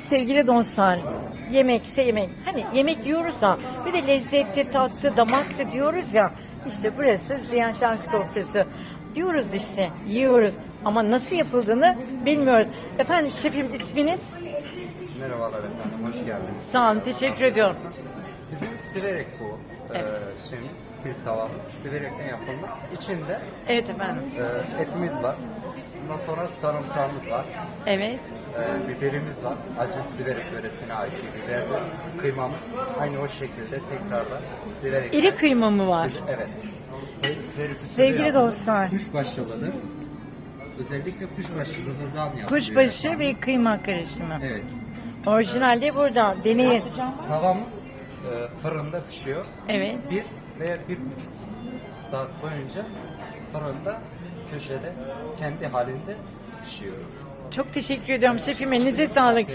Sevgili dostlar, yemekse yemek. Hani yemek yiyoruz da bir de lezzetli, tatlı, damaktı diyoruz ya. İşte burası Ziyan Şarkı Sofrası. Diyoruz işte, yiyoruz. Ama nasıl yapıldığını bilmiyoruz. Efendim şefim isminiz? Merhabalar efendim, hoş geldiniz. Sağ olun, teşekkür ediyorum. Bizim siverek bu Evet. e, şeyimiz, kil tavamız. Siverekten yapılma. İçinde Evet efendim. e, etimiz var. Ondan sonra sarımsağımız var. Evet. E, biberimiz var. Acı siverek yöresine ait bir biberdir. Kıymamız aynı o şekilde tekrardan siverek. İri kıyma mı var? Evet. Sayı- siverek usulü Sevgili yapılır. dostlar. Kuşbaşılıdır. Özellikle kuşbaşılığından yapılıyor. Kuşbaşı ve kıyma karışımı. Evet. Orijinalde burada. Deneyin. Tavamız e, fırında pişiyor. Evet. bir veya bir buçuk saat boyunca fırında köşede kendi halinde pişiyor. Çok teşekkür ediyorum şefim. Elinize sağlık.